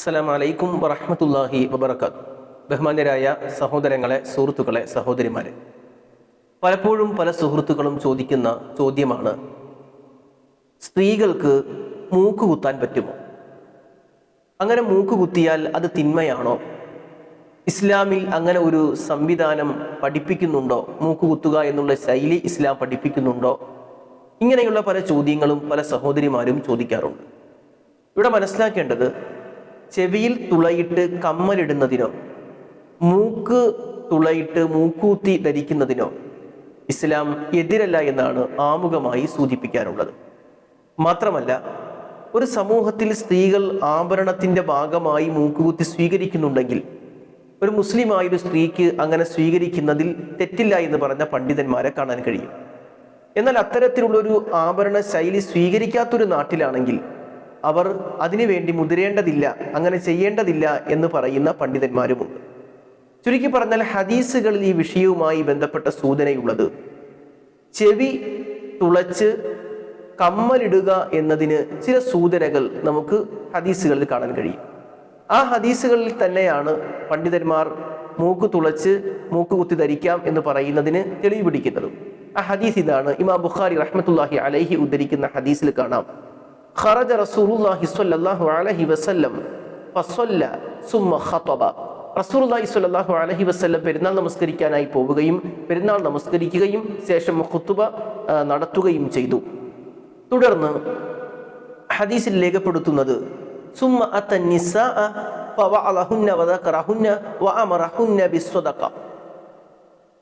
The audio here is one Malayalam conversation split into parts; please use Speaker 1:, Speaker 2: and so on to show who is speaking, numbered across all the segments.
Speaker 1: അസ്സലാം വലൈക്കും വറഹമത്തല്ലാഹി വബർക്കാത്ത് ബഹുമാന്യരായ സഹോദരങ്ങളെ സുഹൃത്തുക്കളെ സഹോദരിമാരെ. പലപ്പോഴും പല സുഹൃത്തുക്കളും ചോദിക്കുന്ന ചോദ്യമാണ് സ്ത്രീകൾക്ക് മൂക്ക് കുത്താൻ പറ്റുമോ? അങ്ങനെ മൂക്ക് കുത്തിയാൽ അത് തിന്മയാണോ? ഇസ്ലാമിൽ അങ്ങനെ ഒരു സംവിധാനം പഠിപ്പിക്കുന്നുണ്ടോ? മൂക്ക് കുത്തുക എന്നുള്ള ശൈലി ഇസ്ലാം പഠിപ്പിക്കുന്നുണ്ടോ? ഇങ്ങനെയുള്ള പല ചോദ്യങ്ങളും പല സഹോദരിമാരും ചോദിക്കാറുണ്ട്. ഇവിടെ മനസ്സിലാക്കേണ്ടത് ചെവിയിൽ തുളയിട്ട് കമ്മലിടുന്നതിനോ മൂക്ക് തുളയിട്ട് മൂക്കൂത്തി ധരിക്കുന്നതിനോ ഇസ്ലാം എതിരല്ല എന്നാണ് ആമുഖമായി സൂചിപ്പിക്കാനുള്ളത്. മാത്രമല്ല ഒരു സമൂഹത്തിൽ സ്ത്രീകൾ ആഭരണത്തിന്റെ ഭാഗമായി മൂക്കുകുത്തി സ്വീകരിക്കുന്നുണ്ടെങ്കിൽ ഒരു മുസ്ലിമായ ഒരു സ്ത്രീക്ക് അങ്ങനെ സ്വീകരിക്കുന്നതിൽ തെറ്റില്ല എന്ന് പറഞ്ഞ പണ്ഡിതന്മാരെ കാണാൻ കഴിയും. എന്നാൽ അത്തരത്തിലുള്ളൊരു ആഭരണ ശൈലി സ്വീകരിക്കാത്തൊരു നാട്ടിലാണെങ്കിൽ അവർ അതിനുവേണ്ടി മുതിരേണ്ടതില്ല അങ്ങനെ ചെയ്യേണ്ടതില്ല എന്ന് പറയുന്ന പണ്ഡിതന്മാരുമുണ്ട്. ചുരുക്കി പറഞ്ഞാൽ ഹദീസുകളിൽ ഈ വിഷയവുമായി ബന്ധപ്പെട്ട സൂചനയുള്ളത് ചെവി തുളച്ച് കമ്മലിടുക എന്നതിന് ചില സൂചനകൾ നമുക്ക് ഹദീസുകളിൽ കാണാൻ കഴിയും. ആ ഹദീസുകളിൽ തന്നെയാണ് പണ്ഡിതന്മാർ മൂക്ക് തുളച്ച് മൂക്ക് കുത്തി ധരിക്കാം എന്ന് പറയുന്നതിന് തെളിവ് പിടിക്കുന്നത്. ആ ഹദീസ് ഇതാണ്. ഇമാം ബുഖാരി റഹ്മത്തുല്ലാഹി അലൈഹി ഉദ്ധരിക്കുന്ന ഹദീസിൽ കാണാം. ഖറജ റസൂലുള്ളാഹി സ്വല്ലല്ലാഹു അലൈഹി വസല്ലം ഫസ്വല്ല സുമ്മ ഖതബ റസൂലുള്ളാഹി സ്വല്ലല്ലാഹു അലൈഹി വസല്ലം പെരുന്നാൾ നമസ്കരിക്കാനായി പോവുകയും പെരുന്നാൾ നമസ്കരിക്കുകയും ശേഷം ഖുത്തുബ നടത്തുകയും ചെയ്തു. തുടർന്ന് ഹദീസിൽ രേഖപ്പെടുത്തുന്നത് സുമ്മ അത്ത നിസാഅ ഫവഅലഹുന്ന വദകറഹുന്ന വഅമറഹുന്ന ബിസ്സദഖ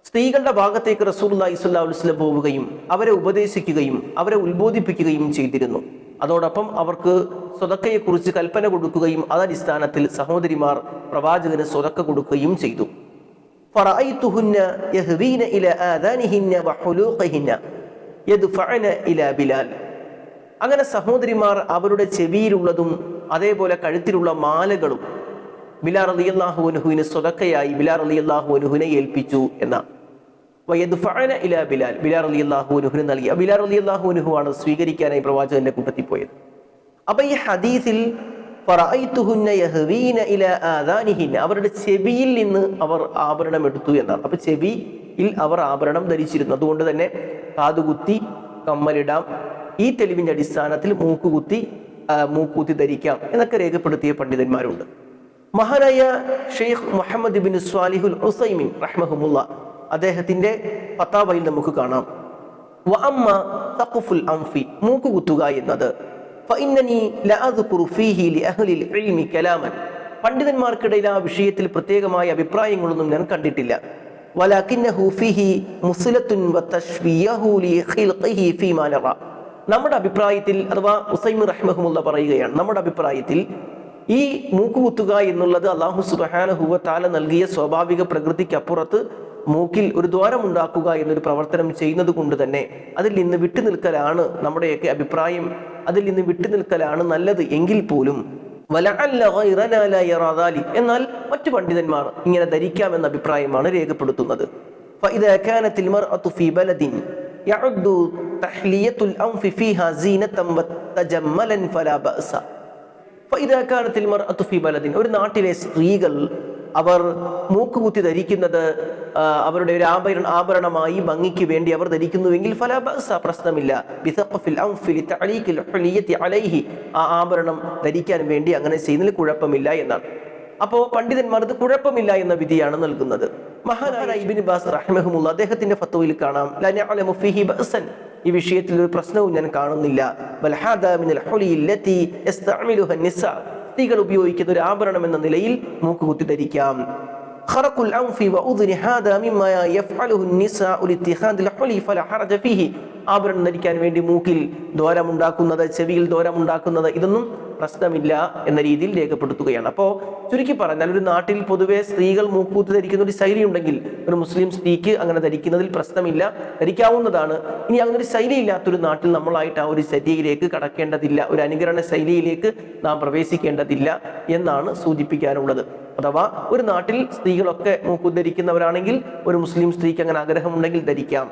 Speaker 1: സ്ത്രീകളുടെ ഭാഗത്തേക്ക് സ്വല്ലല്ലാഹു അലൈഹി വസല്ലം പോവുകയും അവരെ ഉപദേശിക്കുകയും അവരെ ഉത്ബോധിപ്പിക്കുകയും ചെയ്തിരുന്നു. അതോടൊപ്പം അവർക്ക് സ്വതക്കയെക്കുറിച്ച് കൽപ്പന കൊടുക്കുകയും അതടിസ്ഥാനത്തിൽ സഹോദരിമാർ പ്രവാചകന് സ്വതക്ക കൊടുക്കുകയും ചെയ്തു. അങ്ങനെ സഹോദരിമാർ അവരുടെ ചെവിയിലുള്ളതും അതേപോലെ കഴുത്തിലുള്ള മാലകളും ബിലാർ അലി അള്ളാഹു അനുഹുവിന് സ്വതക്കയായി ബിലാർ അലി അള്ളാഹു അനുഹുവിനെ ഏൽപ്പിച്ചു എന്നാണ്. വയദ്ഫഅന ഇലാ ബിലാൽ. ബിലാൽ റളിയല്ലാഹു അൻഹു ബിലാൽ റളിയല്ലാഹു അൻഹു ആണ് സ്വീകരിക്കാനായി പ്രവാചകന്റെ കൂട്ടത്തിൽ പോയത്. അപ്പൊ ഈ ഹദീസിൽ അവരുടെ ചെവിയിൽ നിന്ന് അവർ ആഭരണം എടുത്തു എന്നാണ്. അപ്പൊ ചെവിയിൽ അവർ ആഭരണം ധരിച്ചിരുന്നു. അതുകൊണ്ട് തന്നെ കാതുകുത്തി കമ്മലിടാം ഈ തെളിവിന്റെ അടിസ്ഥാനത്തിൽ മൂക്കുകുത്തി മൂക്കുത്തി ധരിക്കാം എന്നൊക്കെ രേഖപ്പെടുത്തിയ പണ്ഡിതന്മാരുണ്ട്. മഹാനായ ഷെയ്ഖ് മുഹമ്മദ് ബിൻ സ്വാലിഹുൽ ഹുസൈമിൻ റഹ്മഹുമുള്ള അദ്ദേഹത്തിന്റെ പത്താവയിൽ നമുക്ക് കാണാം. വഅമ്മ തഖഫുൽ അംഫി എന്നത്. ലിഅഹ്ലിൽ ഇൽമി കലാമൻ. പണ്ഡിതന്മാർക്കിടയിൽ ആ വിഷയത്തിൽ പ്രത്യേകമായ അഭിപ്രായങ്ങളൊന്നും ഞാൻ കണ്ടിട്ടില്ല. നമ്മുടെ അഭിപ്രായത്തിൽ അഥവാ ഉസൈമി റഹ്മഹുമുള്ള പറയുകയാണ് നമ്മുടെ അഭിപ്രായത്തിൽ ഈ മൂക്കുകുത്തുക എന്നുള്ളത് അള്ളാഹു സുബഹാനഹുവ താല നൽകിയ സ്വാഭാവിക പ്രകൃതിക്കപ്പുറത്ത് മൂക്കിൽ ഒരു ദ്വാരമുണ്ടാക്കുക എന്നൊരു പ്രവർത്തനം ചെയ്യുന്നത് കൊണ്ട് തന്നെ അതിൽ നിന്ന് വിട്ടുനിൽക്കലാണ് നമ്മുടെയൊക്കെ അഭിപ്രായം. അതിൽ നിന്ന് വിട്ടുനിൽക്കലാണ് നല്ലത് എങ്കിൽ പോലും. എന്നാൽ മറ്റു പണ്ഡിതന്മാർ ഇങ്ങനെ ധരിക്കാമെന്ന അഭിപ്രായമാണ് രേഖപ്പെടുത്തുന്നത്. ഒരു നാട്ടിലെ സ്ത്രീകൾ അവർ മൂക്കുകുത്തി ധരിക്കുന്നത് അവരുടെ ഒരു ആഭരണ ആഭരണമായി ഭംഗിക്ക് വേണ്ടി അവർ ധരിക്കുന്നുവെങ്കിൽ ഫല ബഅസ പ്രശ്നമില്ല. അലൈഹി. ആ ആഭരണം ധരിക്കാൻ വേണ്ടി അങ്ങനെ ചെയ്യുന്നതിൽ കുഴപ്പമില്ല എന്നാണ്. അപ്പോ പണ്ഡിതന്മാർ ഇത് കുഴപ്പമില്ല എന്ന വിധിയാണ് നൽകുന്നത്. മഹാനായ ബാസ് അദ്ദേഹത്തിന്റെ ഫത്വയിൽ കാണാം. ഈ വിഷയത്തിൽ ഒരു പ്രശ്നവും ഞാൻ കാണുന്നില്ല. ബൽ ഹാദാ മിനൽ ഹുലി അല്ലതി യസ്തഅമിലുഹ നിസാ സ്ത്രീകൾ ഉപയോഗിക്കുന്ന ഒരു ആഭരണം എന്ന നിലയിൽ മൂക്കുകുത്തി ധരിക്കാം خرق الأنف وأذن هذا مما يفعله النساء لاتخاذ الحلي فلا حرج فيه ആഭരണം ധരിക്കാൻ വേണ്ടി മൂക്കിൽ ദ്വാരമുണ്ടാക്കുന്നത് ചെവിയിൽ ദ്വാരമുണ്ടാക്കുന്നത് ഇതൊന്നും പ്രശ്നമില്ല എന്ന രീതിയിൽ രേഖപ്പെടുത്തുകയാണ്. അപ്പോൾ ചുരുക്കി പറഞ്ഞാൽ ഒരു നാട്ടിൽ പൊതുവെ സ്ത്രീകൾ മൂക്കൂത്ത് ധരിക്കുന്ന ഒരു ശൈലി ഉണ്ടെങ്കിൽ ഒരു മുസ്ലിം സ്ത്രീക്ക് അങ്ങനെ ധരിക്കുന്നതിൽ പ്രശ്നമില്ല ധരിക്കാവുന്നതാണ്. ഇനി അങ്ങനെ ഒരു ശൈലി ഇല്ലാത്തൊരു നാട്ടിൽ നമ്മളായിട്ട് ആ ഒരു ശൈലിയിലേക്ക് കടക്കേണ്ടതില്ല ഒരു അനുകരണ ശൈലിയിലേക്ക് നാം പ്രവേശിക്കേണ്ടതില്ല എന്നാണ് സൂചിപ്പിക്കാനുള്ളത്. അഥവാ ഒരു നാട്ടിൽ സ്ത്രീകളൊക്കെ മൂക്കുദ്ധരിക്കുന്നവരാണെങ്കിൽ ഒരു മുസ്ലിം സ്ത്രീക്ക് അങ്ങനെ ആഗ്രഹമുണ്ടെങ്കിൽ ധരിക്കാം.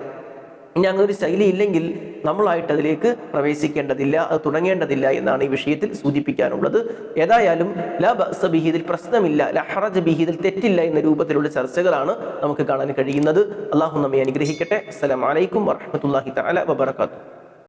Speaker 1: ഇനി അങ്ങനെ ഒരു ശൈലി ഇല്ലെങ്കിൽ നമ്മളായിട്ട് അതിലേക്ക് പ്രവേശിക്കേണ്ടതില്ല അത് തുടങ്ങേണ്ടതില്ല എന്നാണ് ഈ വിഷയത്തിൽ സൂചിപ്പിക്കാനുള്ളത്. ഏതായാലും ലാ ബഅസ ബിഹി പ്രശ്നമില്ല ലഹറജ് ബിഹീദിൽ തെറ്റില്ല എന്ന രൂപത്തിലുള്ള ചർച്ചകളാണ് നമുക്ക് കാണാൻ കഴിയുന്നത്. അള്ളാഹു നമ്മെ അനുഗ്രഹിക്കട്ടെ. അസ്സലാമു അലൈക്കും വറഹ്മത്തുള്ളാഹി തആല വബറകാതുഹു.